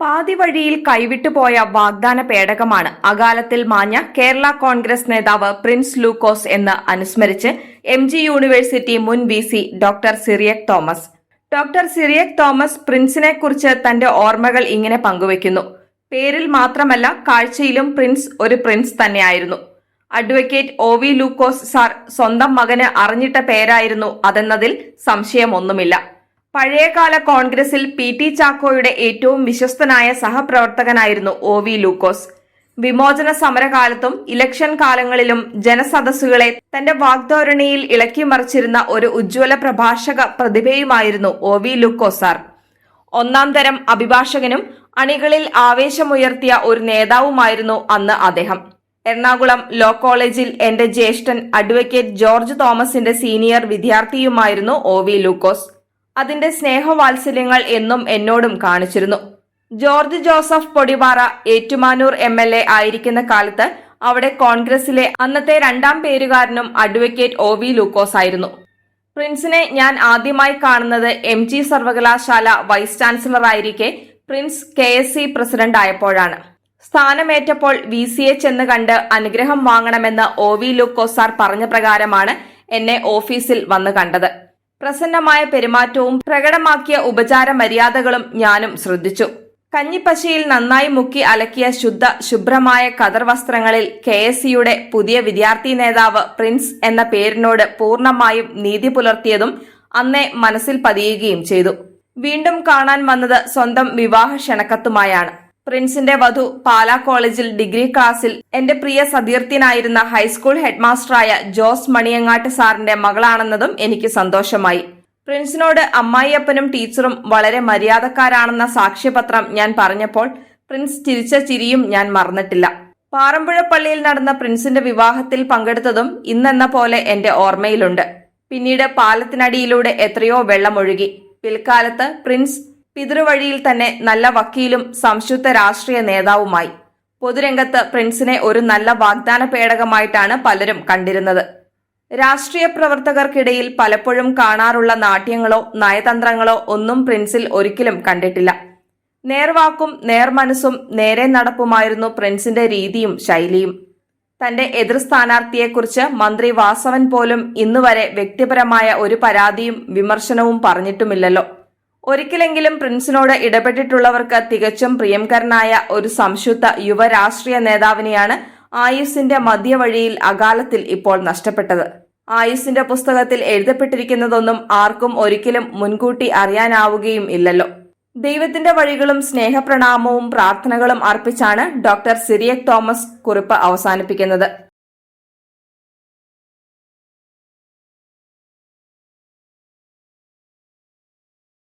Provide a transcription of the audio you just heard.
പാതി വഴിയിൽ കൈവിട്ടുപോയ വാഗ്ദാന പേടകമാണ് അകാലത്തിൽ മാഞ്ഞ കേരള കോൺഗ്രസ് നേതാവ് പ്രിൻസ് ലൂക്കോസ് എന്ന് അനുസ്മരിച്ച് എം ജി യൂണിവേഴ്സിറ്റി മുൻ V C doctor Cyriac Thomas. Doctor Cyriac Thomas പ്രിൻസിനെ കുറിച്ച് തന്റെ ഓർമ്മകൾ ഇങ്ങനെ പങ്കുവയ്ക്കുന്നു പേരിൽ മാത്രമല്ല കാഴ്ചയിലും പ്രിൻസ് ഒരു പ്രിൻസ് തന്നെയായിരുന്നു. Advocate O V Lukose sir സ്വന്തം മകന് അറിഞ്ഞിട്ട പേരായിരുന്നു അതെന്നതിൽ സംശയമൊന്നുമില്ല. പഴയകാല കോൺഗ്രസിൽ പി ടി ചാക്കോയുടെ ഏറ്റവും വിശ്വസ്തനായ സഹപ്രവർത്തകനായിരുന്നു ഒ വി ലൂക്കോസ്. വിമോചന സമരകാലത്തും ഇലക്ഷൻ കാലങ്ങളിലും ജനസദസ്സുകളെ തന്റെ വാഗ്ധോരണിയിൽ ഇളക്കിമറിച്ചിരുന്ന ഒരു ഉജ്ജ്വല പ്രഭാഷക പ്രതിഭയുമായിരുന്നു ഒ വി ലൂക്കോസ് സാർ ഒന്നാം തരം അഭിഭാഷകനും അണികളിൽ ആവേശമുയർത്തിയ ഒരു നേതാവുമായിരുന്നു അന്ന് അദ്ദേഹം. എറണാകുളം ലോ കോളേജിൽ എന്റെ ജ്യേഷ്ഠൻ അഡ്വക്കേറ്റ് ജോർജ് തോമസിന്റെ സീനിയർ വിദ്യാർത്ഥിയുമായിരുന്നു ഒ വി ലൂക്കോസ്. അതിന്റെ സ്നേഹവാത്സല്യങ്ങൾ എന്നും എന്നോടും കാണിച്ചിരുന്നു. George Joseph Podippara Ettumanoor M L A ആയിരിക്കുന്ന കാലത്ത് അവിടെ കോൺഗ്രസിലെ അന്നത്തെ രണ്ടാം പേരുകാരനും അഡ്വക്കേറ്റ് ഒ വി ലൂക്കോസ് ആയിരുന്നു. പ്രിൻസിനെ ഞാൻ ആദ്യമായി കാണുന്നത് എം ജി സർവകലാശാല vice ചാൻസലറായിരിക്കെ Prince K S C president ആയപ്പോഴാണ്. സ്ഥാനമേറ്റപ്പോൾ വി സി എച്ച് ചെന്ന് കണ്ട് അനുഗ്രഹം വാങ്ങണമെന്ന് ഒ വി ലൂക്കോസാർ സാർ പറഞ്ഞ പ്രകാരമാണ് എന്നെ ഓഫീസിൽ വന്ന് കണ്ടത്. പ്രസന്നമായ പെരുമാറ്റവും പ്രകടമാക്കിയ ഉപചാര മര്യാദകളും ഞാനും ശ്രദ്ധിച്ചു. കഞ്ഞിപ്പശയിൽ നന്നായി മുക്കി അലക്കിയ ശുദ്ധ ശുഭ്രമായ കതർ വസ്ത്രങ്ങളിൽ കെ എസ് സിയുടെ പുതിയ വിദ്യാർത്ഥി നേതാവ് പ്രിൻസ് എന്ന പേരിനോട് പൂർണമായും നീതി പുലർത്തിയതും അന്നേ മനസ്സിൽ പതിയുകയും ചെയ്തു. വീണ്ടും കാണാൻ വന്നത് സ്വന്തം വിവാഹ ക്ഷണക്കത്തുമായാണ്. പ്രിൻസിന്റെ വധു പാലാ കോളേജിൽ ഡിഗ്രി ക്ലാസ്സിൽ എന്റെ പ്രിയ സതീർത്ഥ്യനായിരുന്ന ഹൈസ്കൂൾ ഹെഡ്മാസ്റ്ററായ ജോസ് മണിയങ്ങാട്ട് സാറിന്റെ മകളാണെന്നതും എനിക്ക് സന്തോഷമായി. പ്രിൻസിനോട് അമ്മായിയപ്പനും ടീച്ചറും വളരെ മര്യാദക്കാരാണെന്ന സാക്ഷ്യപത്രം ഞാൻ പറഞ്ഞപ്പോൾ പ്രിൻസ് ചിരിച്ച ചിരിയും ഞാൻ മറന്നിട്ടില്ല. പാറമ്പുഴ പള്ളിയിൽ നടന്ന പ്രിൻസിന്റെ വിവാഹത്തിൽ പങ്കെടുത്തതും ഇന്നെന്ന പോലെ എന്റെ ഓർമ്മയിലുണ്ട്. പിന്നീട് പാലത്തിനടിയിലൂടെ എത്രയോ വെള്ളമൊഴുകി. പിൽക്കാലത്ത് പ്രിൻസ് പിതൃവഴിയിൽ തന്നെ നല്ല വക്കീലും സംശുദ്ധ രാഷ്ട്രീയ നേതാവുമായി. പൊതുരംഗത്ത് പ്രിൻസിനെ ഒരു നല്ല വാഗ്ദാന പേടകമായിട്ടാണ് പലരും കണ്ടിരുന്നത്. രാഷ്ട്രീയ പ്രവർത്തകർക്കിടയിൽ പലപ്പോഴും കാണാറുള്ള നാട്യങ്ങളോ നയതന്ത്രങ്ങളോ ഒന്നും പ്രിൻസിൽ ഒരിക്കലും കണ്ടിട്ടില്ല. നേർവാക്കും നേർമനസ്സും നേരെ നടപ്പുമായിരുന്നു പ്രിൻസിന്റെ രീതിയും ശൈലിയും. തന്റെ എതിർ സ്ഥാനാർത്ഥിയെക്കുറിച്ച് മന്ത്രി വാസവൻ പോലും ഇന്നുവരെ വ്യക്തിപരമായ ഒരു പരാതിയും വിമർശനവും പറഞ്ഞിട്ടുമില്ലല്ലോ. ഒരിക്കലെങ്കിലും പ്രിൻസിനോട് ഇടപെട്ടിട്ടുള്ളവർക്ക് തികച്ചും പ്രിയംകരനായ ഒരു സംശുദ്ധ യുവരാഷ്ട്രീയ നേതാവിനെയാണ് ആയുസിന്റെ മധ്യവഴിയിൽ അകാലത്തിൽ ഇപ്പോൾ നഷ്ടപ്പെട്ടത്. ആയുസിന്റെ പുസ്തകത്തിൽ എഴുതപ്പെട്ടിരിക്കുന്നതൊന്നും ആർക്കും ഒരിക്കലും മുൻകൂട്ടി അറിയാനാവുകയും ഇല്ലല്ലോ. ദൈവത്തിന്റെ വഴികളും സ്നേഹപ്രണാമവും പ്രാർത്ഥനകളും അർപ്പിച്ചാണ് ഡോക്ടർ സിറിയക് തോമസ് കുറിപ്പ് അവസാനിപ്പിക്കുന്നത്.